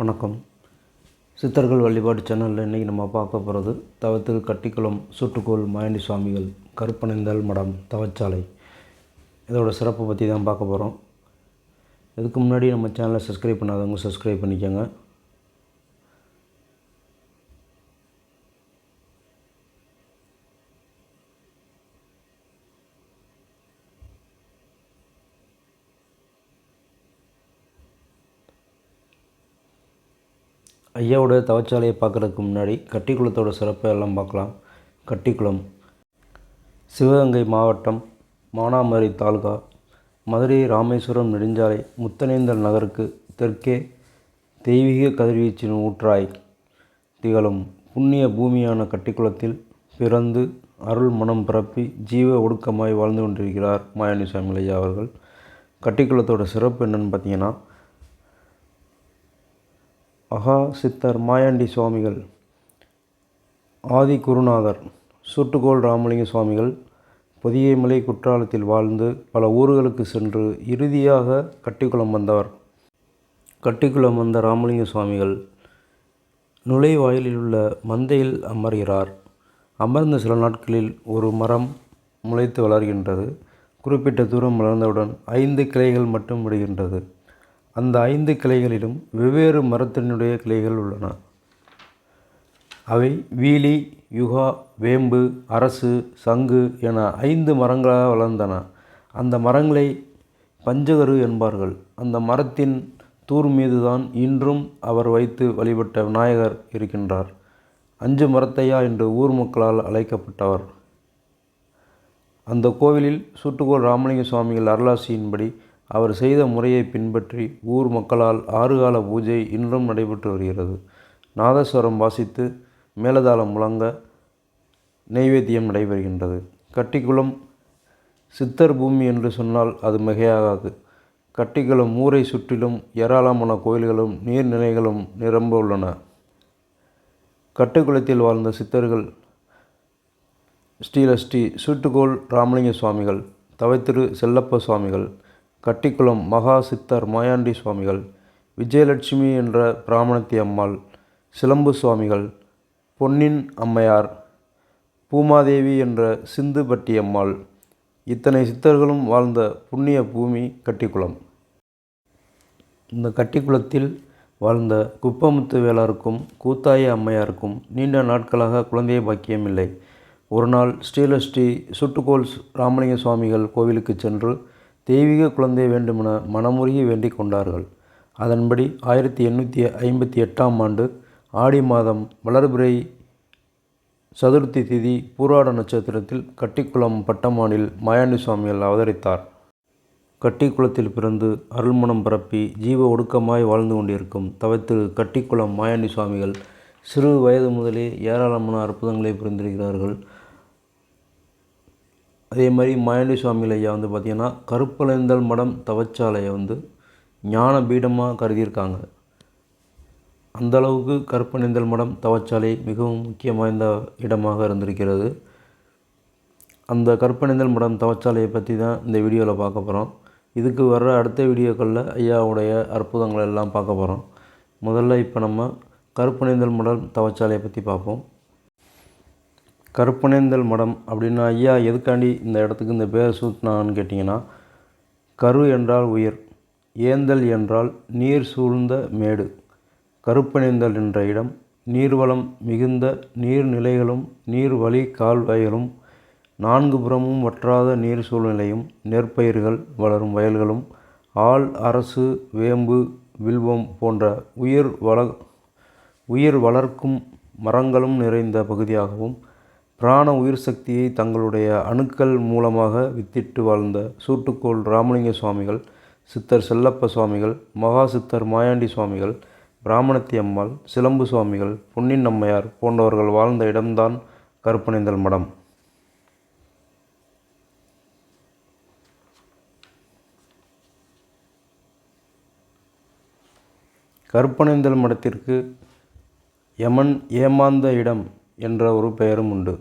வணக்கம். சித்தர்கள் வழிபாடு சேனலில் இன்றைக்கி நம்ம பார்க்க போகிறது தவத்தில் கட்டிக்குளம் சுட்டுக்கோள் மாயண்டி சுவாமிகள் கருப்பணிந்தல் மடம் தவச்சாலை. இதோட சிறப்பை பற்றி தான் பார்க்க போகிறோம் இதுக்கு முன்னாடி நம்ம சேனலை சப்ஸ்கிரைப் பண்ணாதவங்க சப்ஸ்கிரைப் பண்ணிக்கோங்க. ஐயாவோட தவச்சாலையை பார்க்குறதுக்கு முன்னாடி கட்டிக்குளத்தோட சிறப்பை எல்லாம் பார்க்கலாம். கட்டிக்குளம். சிவகங்கை மாவட்டம் மானாமதுரை தாலுகா மதுரை ராமேஸ்வரம் நெடுஞ்சாலை முத்தனேந்தல் நகருக்கு தெற்கே தெய்வீக கதிர்வீச்சின் ஊற்றாய் திகழும் புண்ணிய பூமியான கட்டிக்குளத்தில் பிறந்து அருள் மனம் பரப்பி ஜீவ ஒடுக்கமாய் வாழ்ந்து கொண்டிருக்கிறார் மாயாணி சுவாமிலையா அவர்கள். கட்டிக்குளத்தோட சிறப்பு என்னென்னு பார்த்தீங்கன்னா அகா சித்தர் மாயாண்டி சுவாமிகள் ஆதி குருநாதர் சுட்டுக்கோள் ராமலிங்க சுவாமிகள் புதியமலை குற்றாலத்தில் வாழ்ந்து பல ஊர்களுக்கு சென்று இறுதியாக கட்டிக்குளம் வந்தவர் கட்டிக்குளம் வந்த ராமலிங்க சுவாமிகள் நுழைவாயிலில் உள்ள மந்தையில் அமர்கிறார். அமர்ந்த சில நாட்களில் ஒரு மரம் முளைத்து வளர்கின்றது. குறிப்பிட்ட தூரம் வளர்ந்தவுடன் ஐந்து கிளைகள் மட்டும் விடுகின்றது. அந்த ஐந்து கிளைகளிலும் வெவ்வேறு மரத்தினுடைய கிளைகள் உள்ளன. அவை வீலி யுகா வேம்பு அரசு சங்கு என ஐந்து மரங்களாக வளர்ந்தன. அந்த மரங்களை பஞ்சகரு என்பார்கள். அந்த மரத்தின் தூர் மீதுதான் இன்றும் அவர் வைத்து வழிபட்ட விநாயகர் இருக்கின்றார். அஞ்சு மரத்தையா என்று ஊர் மக்களால் அழைக்கப்பட்டவர். அந்த கோவிலில் சுட்டுக்கோள் ராமலிங்க சுவாமிகள் அருளாசியின்படி அவர் செய்த முறையை பின்பற்றி ஊர் மக்களால் ஆறுகால பூஜை இன்றும் நடைபெற்று வருகிறது. நாதஸ்வரம் வாசித்து மேலதாளம் முழங்க நெய்வேத்தியம் நடைபெறுகின்றது. கட்டிக்குளம் சித்தர் பூமி என்று சொன்னால் அது மிகையாகாது. கட்டிக்குளம் ஊரை சுற்றிலும் ஏராளமான கோயில்களும் நீர்நிலைகளும் நிரம்ப உள்ளன. கட்டுக்குளத்தில் வாழ்ந்த சித்தர்கள் ஸ்ரீலஸ்ரீ சூட்டுக்கோள் ராமலிங்க சுவாமிகள் தவைத்திரு செல்லப்ப சுவாமிகள் கட்டிக்குளம் மகா சித்தர் மாயாண்டி சுவாமிகள் விஜயலட்சுமி என்ற பிராமணத்தி அம்மாள் சிலம்பு சுவாமிகள் பொன்னின் அம்மையார் பூமாதேவி என்ற சிந்துபட்டி அம்மாள் இத்தனை சித்தர்களும் வாழ்ந்த புண்ணிய பூமி கட்டிக்குளம். இந்த கட்டிக்குளத்தில் வாழ்ந்த குப்பமுத்து வேளாருக்கும் கூத்தாய அம்மையாருக்கும் நீண்ட நாட்களாக குழந்தை பாக்கியம் இல்லை. ஒரு நாள் ஸ்ரீலஸ்ரீ சுட்டுக்கோள் ராமலிங்க சுவாமிகள் கோவிலுக்கு சென்று தெய்வீக குழந்தை வேண்டுமென மனமுருகி வேண்டிக் கொண்டார்கள். அதன்படி ஆயிரத்தி எண்ணூற்றி ஐம்பத்தி எட்டாம் ஆண்டு ஆடி மாதம் வளர்பிறை சதுர்த்தி திதி பூராட நட்சத்திரத்தில் கட்டிக்குளம் பட்டமானில் மாயாண்டி சுவாமிகள் அவதரித்தார். கட்டிக்குளத்தில் பிறந்து அருள்மணம் பரப்பி ஜீவ ஒடுக்கமாய் வாழ்ந்து கொண்டிருக்கும் தவத்திரு கட்டிக்குளம் மாயாண்டி சுவாமிகள் சிறு வயது முதலே ஏராளமான அற்புதங்களை புரிந்திருக்கிறார்கள். அதே மாதிரி மாயாண்டி சுவாமிகள் ஐயா வந்து பார்த்திங்கன்னா கருப்பழந்தல் மடம் தவச்சாலையை வந்து ஞான பீடமாக கருதியிருக்காங்க. அந்த அளவுக்கு கருப்பனேந்தல் மடம் தவச்சாலை மிகவும் முக்கியம் வாய்ந்த இடமாக இருந்திருக்கிறது. அந்த கற்பனைந்தல் மடம் தவச்சாலையை பற்றி தான் இந்த வீடியோவில் பார்க்க போகிறோம் இதுக்கு வர்ற அடுத்த வீடியோக்களில் ஐயாவுடைய அற்புதங்கள் எல்லாம் பார்க்க போகிறோம் முதல்ல இப்போ நம்ம கருப்பனேந்தல் மடம் தவச்சாலையை பற்றி பார்ப்போம். கருப்பனேந்தல் மடம் அப்படின்னா ஐயா எதுக்காண்டி இந்த இடத்துக்கு இந்த பேர் சூட்டினான்னு கேட்டிங்கன்னா கரு என்றால் உயிர் ஏந்தல் என்றால் நீர் சூழ்ந்த மேடு. கருப்பனேந்தல் என்ற இடம் நீர்வளம் மிகுந்த நீர்நிலைகளும் நீர்வழி கால்வாய்களும் நான்கு புறமும் வற்றாத நீர் சூழ்நிலையும் நெற்பயிர்கள் வளரும் வயல்களும் ஆள் அரசு வேம்பு வில்வம் போன்ற உயிர் வள உயிர் வளர்க்கும் மரங்களும் நிறைந்த பகுதியாகவும் பிராண உயிர் சக்தியை தங்களுடைய அணுக்கள் மூலமாக வித்திட்டு வாழ்ந்த சூட்டுக்கோள் ராமலிங்க சுவாமிகள் சித்தர் செல்லப்ப சுவாமிகள் மகா சித்தர் மாயாண்டி சுவாமிகள் பிராமணத்தி அம்மாள் சிலம்பு சுவாமிகள் பொன்னின் அம்மையார் போன்றவர்கள் வாழ்ந்த இடம்தான் கருப்பனைந்தல் மடம். கருப்பனைந்தல் மடத்திற்கு யமன் ஏமாந்த இடம் என்ற ஒரு பெயரும் உண்டு.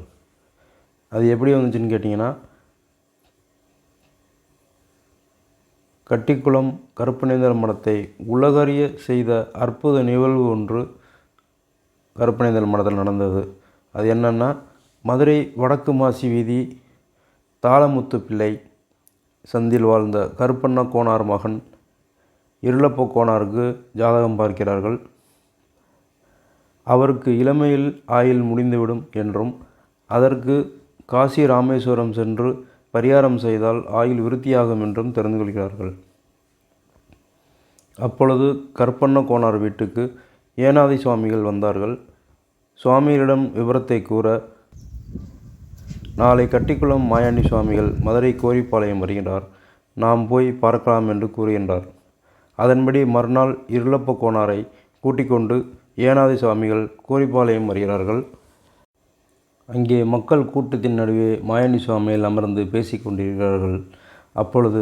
அது எப்படி வந்துச்சுன்னு கேட்டிங்கன்னா கட்டிக்குளம் கருப்பனேந்தல் மடத்தை உலகறிய செய்த அற்புத நிகழ்வு ஒன்று கருப்பனேந்தல் மடத்தில் நடந்தது. அது என்னென்னா மதுரை வடக்கு மாசி வீதி தாளமுத்து பிள்ளை சந்தில் வாழ்ந்த கருப்பண்ண கோனார் மகன் இருளப்ப கோனாருக்கு ஜாதகம் பார்க்கிறார்கள். அவருக்கு இளமையில் ஆயுள் முடிந்துவிடும் என்றும் அதற்கு காசி ராமேஸ்வரம் சென்று பரிகாரம் செய்தால் ஆயுள் விருத்தியாகும் என்றும் தெரிந்து கொள்கிறார்கள் அப்பொழுது கற்பண்ண கோனார் வீட்டுக்கு ஏனாதி சுவாமிகள் வந்தார்கள். சுவாமிகளிடம் விவரத்தை கூற நாளை கட்டிக்குளம் மாயாண்டி சுவாமிகள் மதுரை கோரிப்பாளையம் வருகிறார். நாம் போய் பார்க்கலாம் என்று கூறுகின்றார் அதன்படி மறுநாள் இருளப்ப கோனாரை கூட்டிக் கொண்டு ஏனாதி சுவாமிகள் கோரிப்பாளையம் வருகிறார்கள். அங்கே மக்கள் கூட்டத்தின் நடுவே மாயாண்டி சுவாமிகள் அமர்ந்து பேசிக்கொண்டிருக்கிறார்கள் அப்பொழுது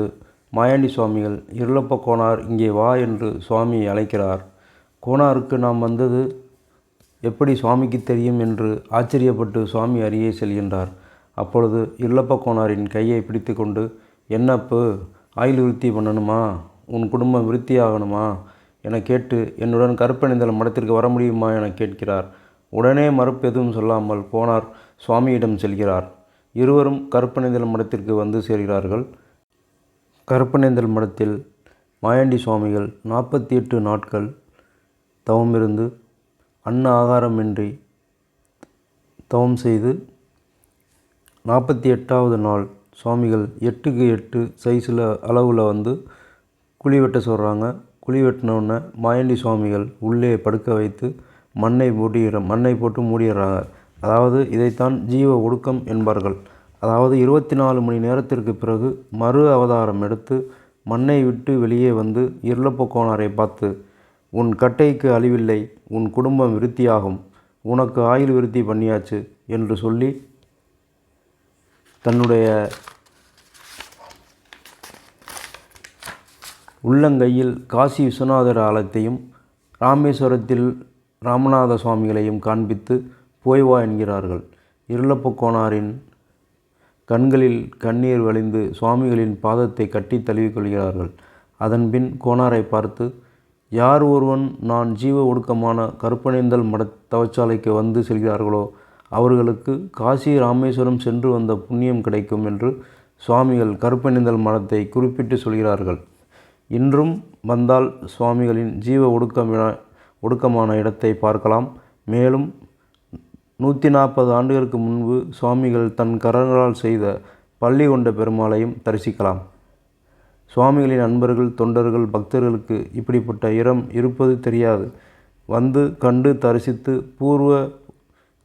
மாயாண்டி சுவாமிகள் இருளப்ப கோனார் இங்கே வா என்று சுவாமி அழைக்கிறார். கோனாருக்கு நாம் வந்தது எப்படி சுவாமிக்கு தெரியும்? என்று ஆச்சரியப்பட்டு சுவாமி அருகே செல்கின்றார். அப்பொழுது இருளப்ப கோனாரின் கையை பிடித்து கொண்டு என்னப்பு ஆயுள் விருத்தி பண்ணணுமா? உன் குடும்பம் விருத்தி ஆகணுமா என கேட்டு என்னுடன் கருப்பணிந்தல் மடத்திற்கு வர முடியுமா என கேட்கிறார். உடனே மறுப்பு எதுவும் சொல்லாமல் போனார். சுவாமியிடம் செல்கிறார். இருவரும் கருப்பணிந்தல் மடத்திற்கு வந்து சேர்கிறார்கள். கருப்பனேந்தல் மடத்தில் மாயாண்டி சுவாமிகள் நாற்பத்தி எட்டு நாட்கள் தவமிருந்து அன்ன ஆகாரமின்றி தவம் செய்து நாற்பத்தி எட்டாவது நாள் சுவாமிகள் எட்டுக்கு எட்டு சைஸில் அளவில் வந்து குழி வெட்ட சொல்கிறாங்க. குழி வெட்டினோடனே மாயாண்டி சுவாமிகள் உள்ளே படுக்க வைத்து மண்ணை மூடிடுற மண்ணை போட்டு மூடிடுறாங்க அதாவது இதைத்தான் ஜீவ ஒடுக்கம் என்பார்கள். அதாவது இருபத்தி நாலு மணி நேரத்திற்கு பிறகு மறு அவதாரம் எடுத்து மண்ணை விட்டு வெளியே வந்து இருளப்ப பார்த்து உன் கட்டைக்கு அழிவில்லை உன் குடும்பம் விருத்தியாகும் உனக்கு ஆயுள் விருத்தி பண்ணியாச்சு என்று சொல்லி தன்னுடைய உள்ளங்கையில் காசி விஸ்வநாதர் ஆலயத்தையும் ராமேஸ்வரத்தில் ராமநாத சுவாமிகளையும் காண்பித்து போய் வா என்கிறார்கள். இருளப்பக்கோனாரின் கண்களில் கண்ணீர் வழிந்து சுவாமிகளின் பாதத்தை கட்டி தழுவிக்கொள்கிறார்கள் அதன்பின் கோனாரை பார்த்து யார் ஒருவன் நான் ஜீவ ஒடுக்கமான கருப்பணேந்தல் மட தவச்சாலைக்கு வந்து செல்கிறார்களோ அவர்களுக்கு காசி ராமேஸ்வரம் சென்று வந்த புண்ணியம் கிடைக்கும் என்று சுவாமிகள் கருப்பணிந்தல் மடத்தை குறிப்பிட்டு சொல்கிறார்கள். இன்றும் வந்தால் சுவாமிகளின் ஜீவ ஒடுக்கம் வினா ஒடுக்கமான இடத்தை பார்க்கலாம். மேலும் நூற்றி நாற்பது ஆண்டுகளுக்கு முன்பு சுவாமிகள் தன் கரங்களால் செய்த பள்ளி கொண்ட பெருமாளையும் தரிசிக்கலாம். சுவாமிகளின் அன்பர்கள் தொண்டர்கள் பக்தர்களுக்கு இப்படிப்பட்ட இடம் இருப்பது தெரியாது. வந்து கண்டு தரிசித்து பூர்வ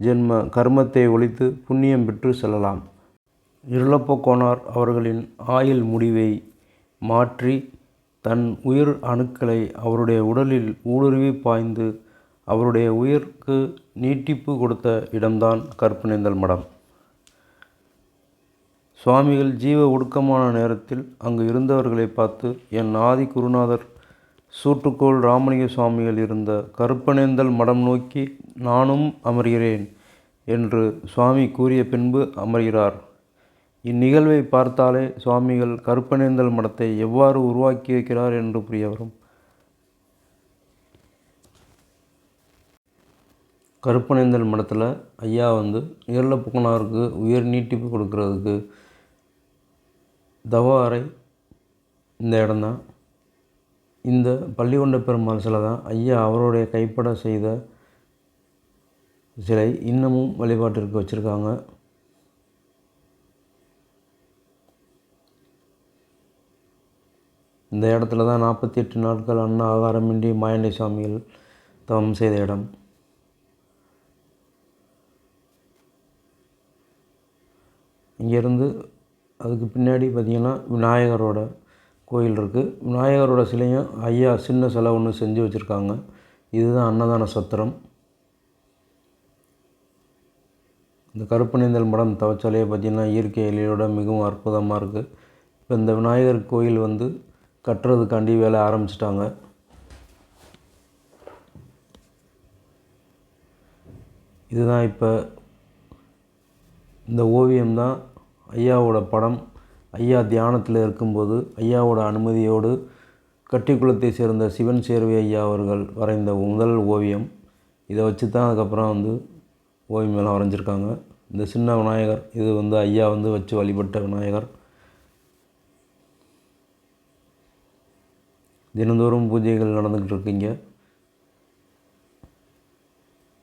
ஜென்ம கர்மத்தை ஒழித்து புண்ணியம் பெற்று செல்லலாம். இருளப்ப கோனார் அவர்களின் ஆயுள் முடிவை மாற்றி தன் உயிர் அணுக்களை அவருடைய உடலில் ஊடுருவி பாய்ந்து அவருடைய உயிர்க்கு நீட்டிப்பு கொடுத்த இடம்தான் கற்பனேந்தல் மடம். சுவாமிகள் ஜீவ ஒடுக்கமான நேரத்தில் அங்கு இருந்தவர்களை பார்த்து என் ஆதி குருநாதர் சூட்டுக்கோள் ராமலிங்க சுவாமிகள் இருந்த கருப்பனேந்தல் மடம் நோக்கி நானும் அமர்கிறேன் என்று சுவாமி கூறிய பின்பு அமர்கிறார். இந்நிகழ்வை பார்த்தாலே சுவாமிகள் கருப்பனேந்தல் மடத்தை எவ்வாறு உருவாக்கி வைக்கிறார் என்று புரிய வரும் கருப்பனேந்தல் மடத்தில் ஐயா வந்து இருளப்புக்கனாருக்கு உயர் நீட்டிப்பு கொடுக்கறதுக்கு தவ அறை இந்த இடம்தான் இந்த பள்ளிகொண்ட பெருமாள் சிலை தான் ஐயா அவருடைய கைப்பட செய்த சிலை இன்னமும் வழிபாட்டிற்கு வச்சுருக்காங்க. இந்த இடத்துல தான் நாற்பத்தி எட்டு நாட்கள் அன்ன ஆகாரமின்றி மாயாண்டி சுவாமிகள் தவம் செய்த இடம். இங்கேருந்து அதுக்கு பின்னாடி பார்த்திங்கன்னா விநாயகரோட கோயில் இருக்குது விநாயகரோட சிலையும் ஐயா சின்ன சிலை ஒன்று செஞ்சு வச்சுருக்காங்க. இதுதான் அன்னதான சத்திரம். இந்த கருப்பனேந்தல் மடம் தவச்சாலையை பார்த்திங்கன்னா இயற்கை எழிலோட மிகவும் அற்புதமாக இருக்குது இப்போ இந்த விநாயகர் கோயில் வந்து கட்டுறதுக்காண்டி வேலை ஆரம்பிச்சிட்டாங்க. இதுதான் இப்போ இந்த ஓவியம் தான் ஐயாவோட படம். ஐயா தியானத்தில் இருக்கும்போது ஐயாவோட அனுமதியோடு கட்டிக்குளத்தை சேர்ந்த சிவன் சேர்வை ஐயா அவர்கள் வரைந்த முதல் ஓவியம். இதை வச்சு தான் அதுக்கப்புறம் வந்து ஓவியம் எல்லாம் வரைஞ்சிருக்காங்க. இந்த சின்ன விநாயகர் இது வந்து ஐயா வந்து வச்சு வழிபட்ட விநாயகர். தினந்தோறும் பூஜைகள் நடந்துக்கிட்டு இருக்குங்க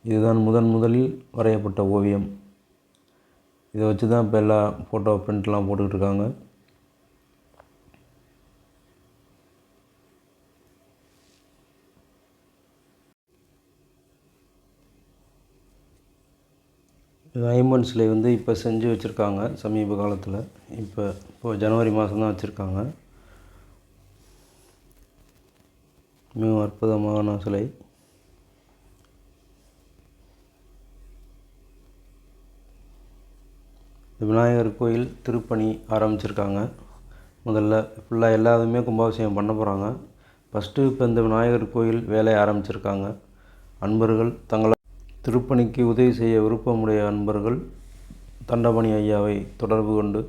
இதுதான் முதன் முதலில் வரையப்பட்ட ஓவியம். இதை வச்சு தான் இப்போ எல்லா ஃபோட்டோ பிரிண்ட்லாம் போட்டுக்கிட்டு இருக்காங்க ஐம்பன் சிலை வந்து இப்போ செஞ்சு வச்சுருக்காங்க சமீப காலத்தில். இப்போ இப்போ ஜனவரி மாதம் தான் வச்சுருக்காங்க. மிகவும் அற்புதமான சிலை. விநாயகர் கோயில் திருப்பணி ஆரம்பிச்சிருக்காங்க. முதல்ல ஃபுல்லாக எல்லாருமே கும்பாபிஷேகம் பண்ண போகிறாங்க ஃபஸ்ட்டு இப்போ இந்த விநாயகர் கோயில் வேலையை ஆரம்பிச்சிருக்காங்க. அன்பர்கள் தங்களை திருப்பணிக்கு உதவி செய்ய விருப்பமுடைய அன்பர்கள் தண்டபணி ஐயாவை தொடர்பு கொண்டு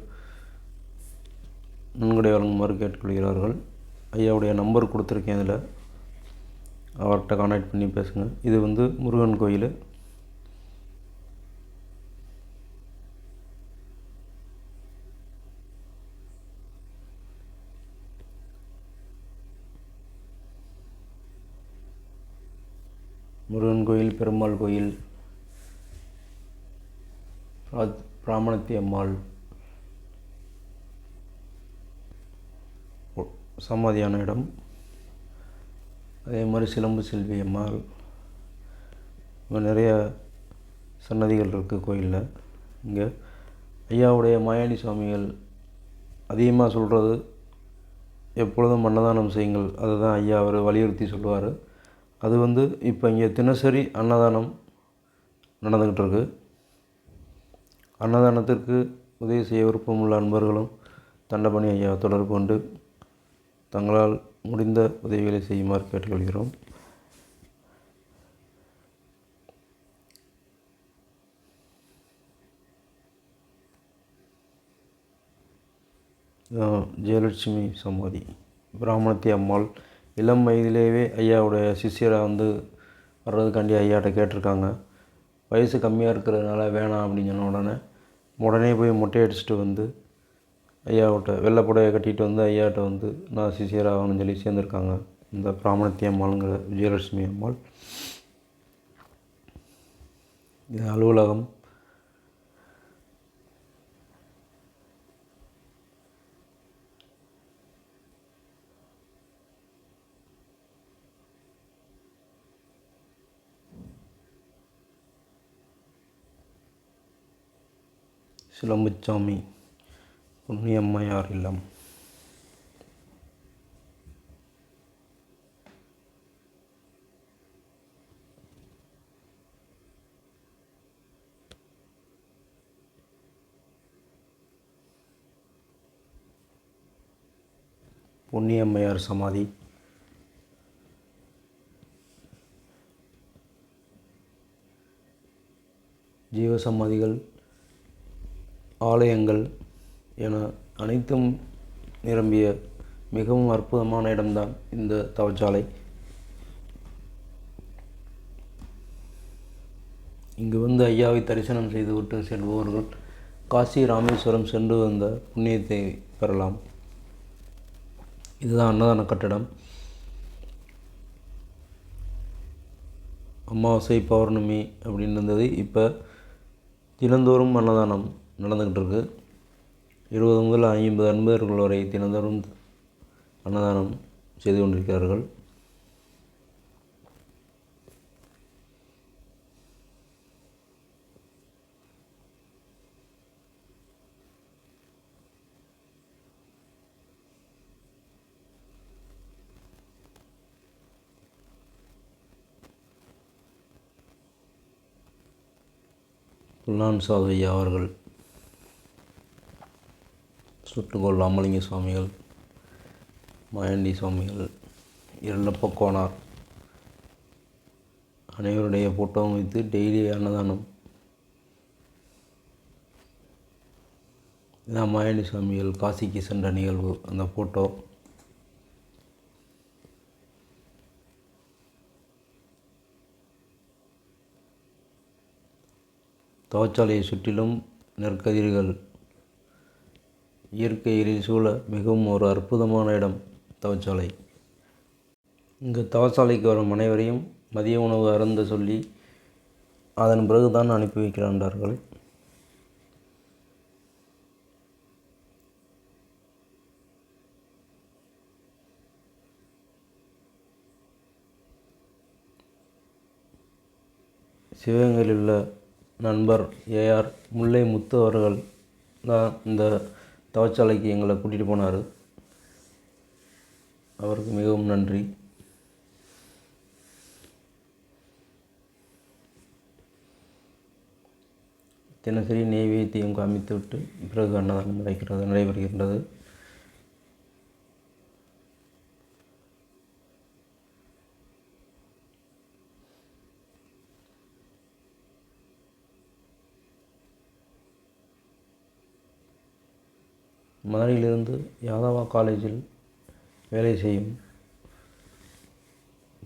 நன்கொடை வழங்குமாறு கேட்டுக்கொள்கிறார்கள். ஐயாவுடைய நம்பர் கொடுத்துருக்கேன் இதில். அவர்கிட்ட கான்டாக்ட் பண்ணி பேசுங்க. இது வந்து முருகன் கோயில். முருகன் கோயில் பெருமாள் கோயில் பிராத்- பிராமணத்தி அம்மாள் சமாதியான இடம். அதே மாதிரி சிலம்பு செல்வி அம்மாள். நிறைய சன்னதிகள் இருக்குது கோயிலில். இங்கே ஐயாவுடைய மாயாணி சுவாமிகள் அதிகமாக சொல்கிறது எப்பொழுதும் அன்னதானம் செய்யுங்கள். அதுதான் ஐயா அவர் வலியுறுத்தி சொல்லுவார். அது வந்து இப்போ இங்கே தினசரி அன்னதானம் நடந்துக்கிட்டு இருக்கு அன்னதானத்திற்கு உதவி செய்ய விருப்பமுள்ள அன்பர்களும் தண்டபணி ஐயா தொடர்பு கொண்டு தங்களால் முடிந்த உதவிகளை செய்யுமாறு கேட்டுக்கொள்கிறோம். ஜெயலட்சுமி சமாதி. பிராமணத்தி அம்மாள் இளம் வயதிலேயே ஐயாவுடைய சிஷியராக வந்து வர்றதுக்காண்டி ஐயாட்ட கேட்டிருக்காங்க. வயசு கம்மியாக இருக்கிறதுனால வேணாம் அப்படின்னு சொன்ன உடனே உடனே போய் மொட்டை அடிச்சுட்டு வந்து ஐயாவிட்ட வெள்ளை புடவையை கட்டிட்டு வந்து ஐயாட்ட வந்து நான் சிஷியர் ஆகணும்னு சொல்லி சேர்ந்துருக்காங்க. இந்த பிராமணத்தி அம்மாளுங்கிற விஜயலட்சுமி அம்மாள். இது அலுவலகம். சிலம்புச்சாமி. புண்ணியம்மையார் இல்லம். புண்ணியம்மையார் சமாதி. ஜீவசமாதிகள் ஆலயங்கள் என அனைத்தும் நிரம்பிய மிகவும் அற்புதமான இடம்தான் இந்த தவச்சாலை இங்கு வந்து ஐயாவை தரிசனம் செய்துவிட்டு செல்பவர்கள் காசி ராமேஸ்வரம் சென்று வந்த புண்ணியத்தை பெறலாம். இதுதான் அன்னதான கட்டடம். அமாவாசை பௌர்ணமி அப்படின்னு இருந்தது. இப்போ தினந்தோறும் அன்னதானம் நடந்துக்கிட்டு இருக்குது இருபது முதல் ஐம்பது அன்பர்கள் வரை தினந்தோறும் அன்னதானம் செய்து கொண்டிருக்கிறார்கள். புல்லான் சாதையா அவர்கள் சுட்டுக்கோள் ராமலிங்க சுவாமிகள். மயண்டி சுவாமிகள் இரண்டப்ப கோனார். அனைவருடைய ஃபோட்டோவும் வைத்து டெய்லி அன்னதானம். இதான் மாயண்டி சுவாமிகள் காசிக்கு சென்ற நிகழ்வு அந்த ஃபோட்டோ தவச்சாலையை சுற்றிலும் நெற்கதிர்கள் இயற்கை சூழ மிகவும் ஒரு அற்புதமான இடம் தவச்சாலை இங்கு தவசாலைக்கு வரும் அனைவரையும் மதிய உணவு அருந்த சொல்லி அதன் பிறகுதான் அனுப்பி வைக்கிறார்கள். சிவகங்கையில் உள்ள நண்பர் ஏஆர் முல்லை முத்து அவர்கள் தான் இந்த தவச்சாலைக்கு எங்களை கூட்டிகிட்டு போனார். அவருக்கு மிகவும் நன்றி. தினசரி நெய்வேத்தியம் காமித்துவிட்டு பிறகு அன்னதானம் நடக்கிறது நடைபெறுகின்றது. மதுரையிலிருந்து யாதவா காலேஜில் வேலை செய்யும்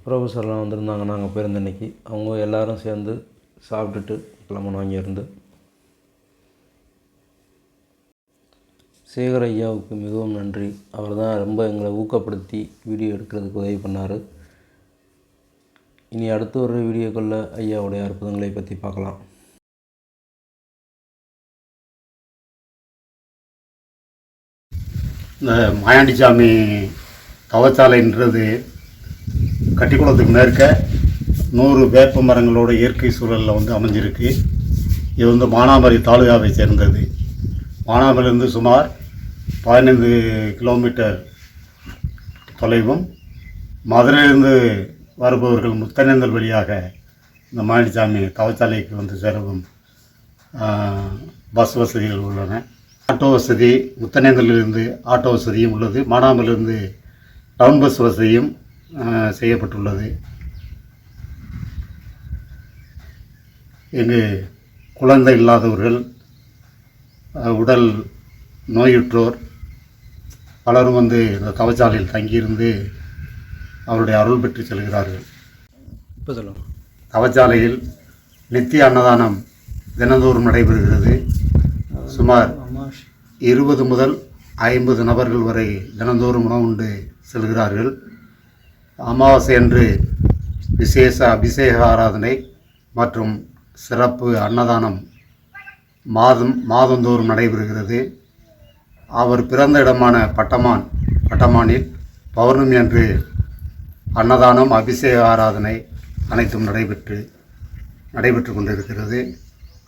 ப்ரொஃபஸர்லாம் வந்திருந்தாங்க. நாங்கள் போயிருந்த அன்றைக்கி அவங்க எல்லோரும் சேர்ந்து சாப்பிட்டுட்டு கிளம்பணும் அங்கேருந்து சேகர் ஐயாவுக்கு மிகவும் நன்றி. அவர் தான் ரொம்ப எங்களை ஊக்கப்படுத்தி வீடியோ எடுக்கிறதுக்கு உதவி பண்ணார். இனி அடுத்த ஒரு வீடியோக்குள்ள ஐயாவுடைய அற்புதங்களை பற்றி பார்க்கலாம். இந்த மாயாண்டிசாமி தவச்சாலைன்றது கட்டிக்குளத்துக்கு மேற்க நூறு வேப்ப மரங்களோட இயற்கை சூழலில் வந்து அமைஞ்சிருக்கு. இது வந்து மானாமரி தாலுகாவை சேர்ந்தது. மானாமரிலிருந்து சுமார் பதினைந்து கிலோமீட்டர் தொலைவும் மதுரையிலிருந்து வருபவர்கள் முத்தனேந்தல் வழியாக இந்த மாயாண்டிசாமி தவச்சாலைக்கு வந்து சேரவும் பஸ் வசதிகள் உள்ளன. ஆட்டோ வசதி முத்தனேந்தலிலிருந்து ஆட்டோ வசதியும் உள்ளது. மானாமலிருந்து டவுன் பஸ் வசதியும் செய்யப்பட்டுள்ளது. இங்கு குழந்தை இல்லாதவர்கள் உடல் நோயுற்றோர் பலரும் வந்து இந்த தவச்சாலையில் தங்கியிருந்து அவருடைய அருள் பெற்று செல்கிறார்கள். இப்போ சொல்லுங்கள் தவச்சாலையில் நித்திய அன்னதானம் தினந்தோறும் நடைபெறுகிறது. சுமார் இருபது முதல் ஐம்பது நபர்கள் வரை தினந்தோறும் உணவு உண்டு செல்கிறார்கள். அமாவாசை அன்று விசேஷ அபிஷேக ஆராதனை மற்றும் சிறப்பு அன்னதானம் மாதம் மாதந்தோறும் நடைபெறுகிறது. அவர் பிறந்த இடமான பட்டமான் பட்டமானில் பௌர்ணமி அன்று அன்னதானம் அபிஷேக ஆராதனை அனைத்தும் நடைபெற்று நடைபெற்று கொண்டிருக்கிறது.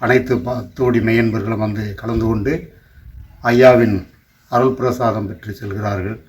அனைத்து பத்தோடி மெய்யன்பர்களும் வந்து கலந்து கொண்டு ஐயாவின் அருள் பிரசாதம் பெற்று செல்கிறார்கள்.